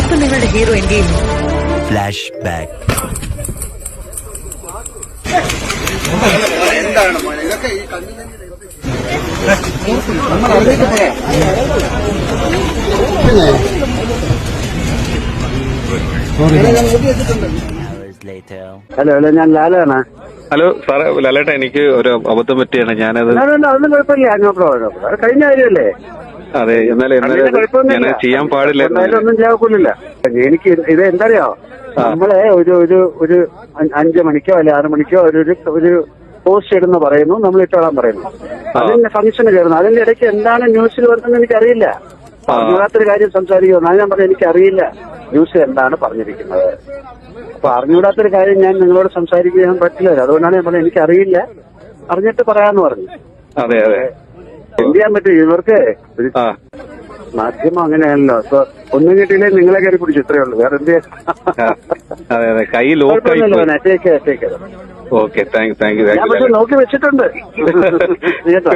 ഇപ്പൊ നിങ്ങളുടെ ഹീറോ എന്ത് ചെയ്യുന്നു? Flash back. ഹലോ ഹലോ ഞാൻ ലാലാണ്. ഹലോ സാറേ ലാലേട്ടാ എനിക്ക് ഒരു അബദ്ധം പറ്റിയാണ്. ഞാനത് അതൊന്നും കുഴപ്പമില്ല. കഴിഞ്ഞ കാര്യമല്ലേ? അതെ എന്നാലേ എന്നാലും ചെയ്യാൻ പാടില്ല എന്നാലും ഒന്നും ചെയ്യാൻ എനിക്ക് ഇത് എന്തറിയോ? നമ്മളെ ഒരു ഒരു ഒരു അഞ്ചു മണിക്കോ അല്ലെ ആറ് മണിക്കോ ഒരു ഒരു പോസ്റ്റ് ഇടുന്ന പറയുന്നു നമ്മൾ ഇട്ടോളാൻ പറയുന്നു. അതിന്റെ ഫംഗ്ഷന് കയറുന്നു. അതിന്റെ ഇടയ്ക്ക് എന്താണ് ന്യൂസിൽ വരുന്നത് എനിക്കറിയില്ല. അറിഞ്ഞൂടാത്തൊരു കാര്യം സംസാരിക്കുന്നു അത് ഞാൻ പറഞ്ഞു എനിക്കറിയില്ല. ന്യൂസ് എന്താണ് പറഞ്ഞിരിക്കുന്നത്? അപ്പൊ അറിഞ്ഞൂടാത്തൊരു കാര്യം ഞാൻ നിങ്ങളോട് സംസാരിക്കാൻ പറ്റില്ല. അതുകൊണ്ടാണ് ഞാൻ പറഞ്ഞത് എനിക്കറിയില്ല. അറിഞ്ഞിട്ട് പറയാന്ന് പറഞ്ഞു. അതെ അതെ. എന്ത് ചെയ്യാൻ പറ്റും? ഇവർക്ക് ഒരു മാധ്യമം അങ്ങനെയാണല്ലോ. അപ്പൊ ഒന്നും കിട്ടിയില്ലേ നിങ്ങളെ കയറി പിടിച്ചു ഇത്രയേ ഉള്ളൂ. വേറെ എന്ത് അതെ കൈ ഓക്കെ താങ്ക് താങ്ക് യു ഞാൻ പക്ഷെ താങ്ക് നോക്കി വെച്ചിട്ടുണ്ട്. കേട്ടോ?